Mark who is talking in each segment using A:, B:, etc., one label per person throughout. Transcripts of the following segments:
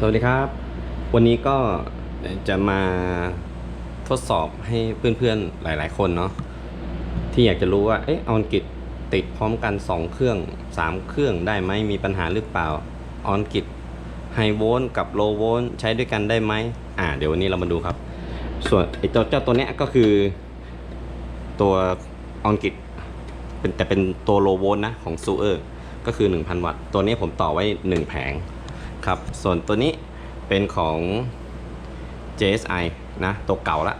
A: สวัสดีครับ วันนี้ก็จะมาทดสอบให้เพื่อนๆหลาย ๆ คนเนาะที่อยากจะรู้ว่าเอ๊ะออนกิจติดพร้อมกัน 2 เครื่อง 3 เครื่องได้ไหมมีปัญหาหรือเปล่าออนกิจไฮโวลต์กับโลโวลต์ใช้ด้วยกันได้ไหมอ่าเดี๋ยววันนี้เรามาดูครับ ส่วนไอ้เจ้าเจ้าตัวเนี้ยก็คือตัวออนกิจเป็นแต่เป็นตัวโลโวลต์นะของซูเออร์ก็คือ 1,000 วัตต์ตัวนี้ผมต่อไว้ 1 แผง ครับ ส่วนตัวนี้เป็นของ JSI นะ ตัวเก่าละ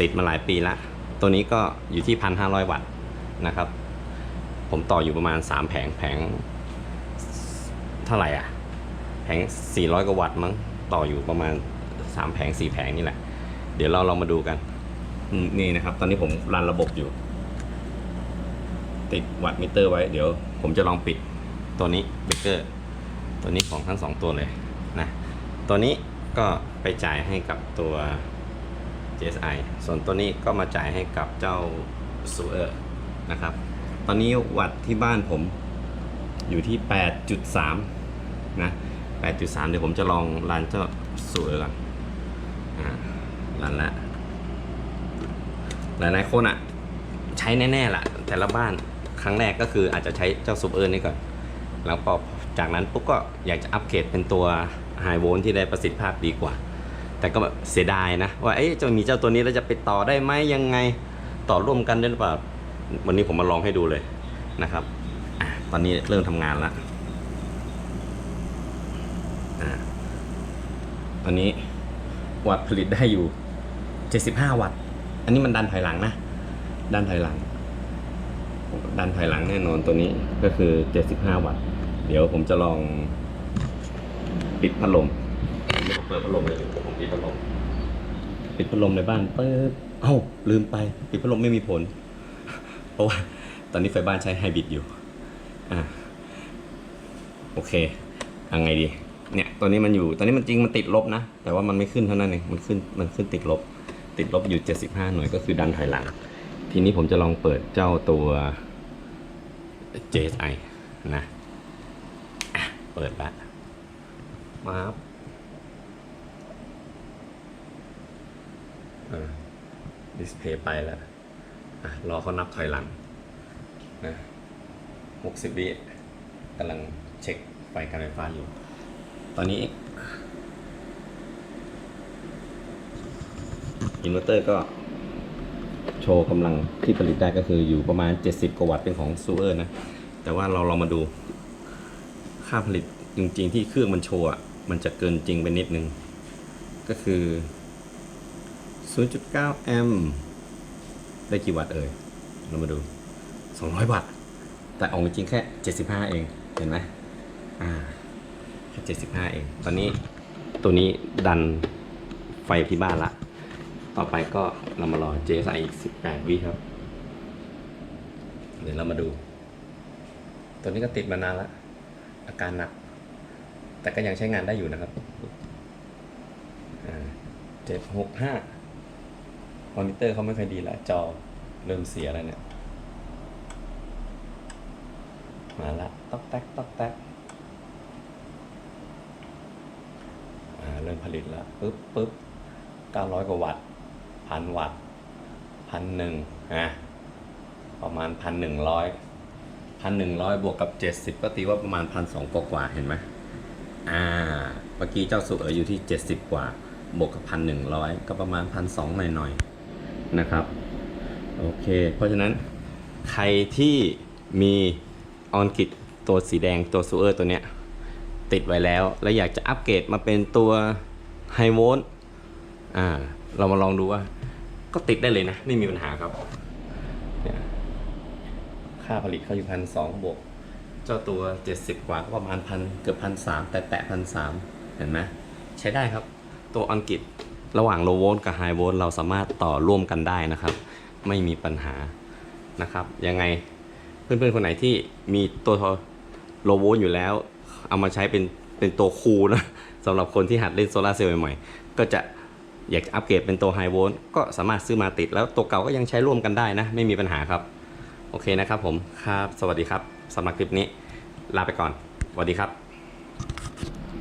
A: ติดมาหลายปีละ ตัวนี้ก็อยู่ที่ 1,500 วัตต์นะครับ ผมต่ออยู่ประมาณ 3 แผงแผง เท่าไหร่อะ แผง 400 กว่าวัตต์มั้ง ต่ออยู่ประมาณ 3 แผง 4 แผงนี่แหละ เดี๋ยวเราเรามาดูกัน นี่นะครับ ตอนนี้ผมรันระบบอยู่ ติดวัตต์มิเตอร์ไว้ เดี๋ยวผมจะลองปิดตัวนี้เบรกเกอร์ ตัวนี้ของทั้งสองตัวเลยนะตัวนี้ก็ไปจ่ายให้กับตัว JSI ส่วนตัวนี้ก็มาจ่ายให้กับเจ้า s u เ r นะครับ ตอนนี้วัดที่บ้านผมอยู่ที่ 8.3 นะ 8.3 เดี๋ยวผมจะลองรันเจ้า s u เ r ก่อนอ่ารันละ หลายๆคนอะใช้แน่ๆล่ะ แต่ละบ้านครั้งแรกก็คืออาจจะใช้เจ้า s u เ r นี่ก่อน แล้วพอ จากนั้นปุ๊บก็อยากจะอัปเกรดเป็นตัวไฮโวลต์ที่ได้ประสิทธิภาพดีกว่า แต่ก็แบบเสียดายนะ ว่าเอ๊ะจะมีเจ้าตัวนี้แล้วจะไปต่อได้ไหมยังไงต่อร่วมกันได้หรือเปล่า วันนี้ผมมาลองให้ดูเลยนะครับอตอนนี้เริ่มทำงานแล้วตอนนี้วัตต์ผลิตได้อยู่ 75 วัตต์ อันนี้มันดันถอยหลังนะ ดันถอยหลัง ดันถอยหลังแน่นอนตัวนี้ก็คือ 75 วัตต์ เดี๋ยวผมจะลองปิดพัดลมเดี๋ยวผมเปิดพัดลมเลยผมปิดพัดลมปิดพัดลมในบ้านเปิดเอ้าลืมไป ปิดพัดลมไม่มีผล เพราะว่าตอนนี้ไฟบ้านใช้ไฮบริดอยู่อะโอเคยังไงดี เนี่ยตัวนี้มันอยู่ ตอนนี้มันจริงมันติดลบนะ แต่ว่ามันไม่ขึ้นเท่านั้นเอง มันขึ้น มันขึ้นติดลบ ติดลบอยู่ 75 หน่วยก็คือดันถอยหลัง ทีนี้ผมจะลองเปิดเจ้าตัว JSI นะอะ เปิดละมาครับดิสเพย์ไปแล้วอะรอเขานับถอยหลังนะ60วิกำลังเช็คไฟการไฟฟ้าอยู่ ตอนนี้อินเวอร์เตอร์ก็โชว์กำลังที่ผลิตได้ก็คืออยู่ประมาณ 70 กว่าวัตต์เป็นของซูเออร์นะ แต่ว่าเราลองมาดูาผลิตจริงๆที่เครื่องมันโชว์มันจะเกินจริงไปนิดนึง ก็คือ 0.9 แอมป์ได้กี่วัตต์เอ่ย เรามาดู 200 วัตต์ แต่ออกจริงแค่ 75 เอง เห็นไหมอ่า แค่ 75 เอง ตอนนี้ตัวนี้ดันไฟที่บ้านละ ต่อไปก็เรามารอ JSI อีก 18 วิครับ เดี๋ยวเรามาดู ตัวนี้ก็ติดมานานแล้ว อาการหนัก แต่ก็ยังใช้งานได้อยู่นะครับเจ็ดหกห้าคอมพิวเตอร์เขาไม่ค่อยดีล้วจอเริ่มเสียแล้วเนี่ย มาละต๊อกแต๊กต๊อกแต๊กเริ่มผลิตล้วปึ๊บปึ๊บเก้าร้อยกว่าวัตต์พันวัตต์พันหนึ่งอะประมาณพันหนึ่งร้อย พันหนึ่งร้อยบวกกับเจ็ดสิบก็ตีว่าประมาณพันสองกว่าเห็นไหมอ่าเมื่อกี้เจ้าสุเอ๋ยอยู่ที่เจ็ดสิบกว่า บวกกับพันหนึ่งร้อยก็ประมาณพันสองหน่อยๆนะครับโอเค เพราะฉะนั้นใครที่มีออนกิตตัวสีแดงตัวซูเออร์ตัวเนี้ยติดไว้แล้ว แล้วอยากจะอัปเกรดมาเป็นตัวไฮโวลต์อ่าเรามาลองดูว่า ก็ติดได้เลยนะ ไม่มีปัญหาครับ ค่าผลิตเขาอยู่พันสองบวก เจ้าตัว 70 กว่าก็ประมาณพันเกือบพันสามแต่แตะพันสามเห็นไหมใช้ได้ครับ ตัวอังกฤษระหว่างโลโวลต์กับไฮโวลต์เราสามารถต่อร่วมกันได้นะครับ ไม่มีปัญหานะครับ ยังไงเพื่อนๆคนไหนที่มีตัวโลโวลต์อยู่แล้ว เอามาใช้เป็นเป็นตัวคูลนะสำหรับคนที่หัดเล่นโซลาเซลล์ใหม่ๆก็จะอยากจะอัปเกรดเป็นตัวไฮโวลต์ก็สามารถซื้อมาติดแล้วตัวเก่าก็ยังใช้ร่วมกันได้นะ ไม่มีปัญหาครับ โอเคนะครับผมครับ สวัสดีครับสำหรับคลิปนี้ ลาไปก่อนสวัสดีครับ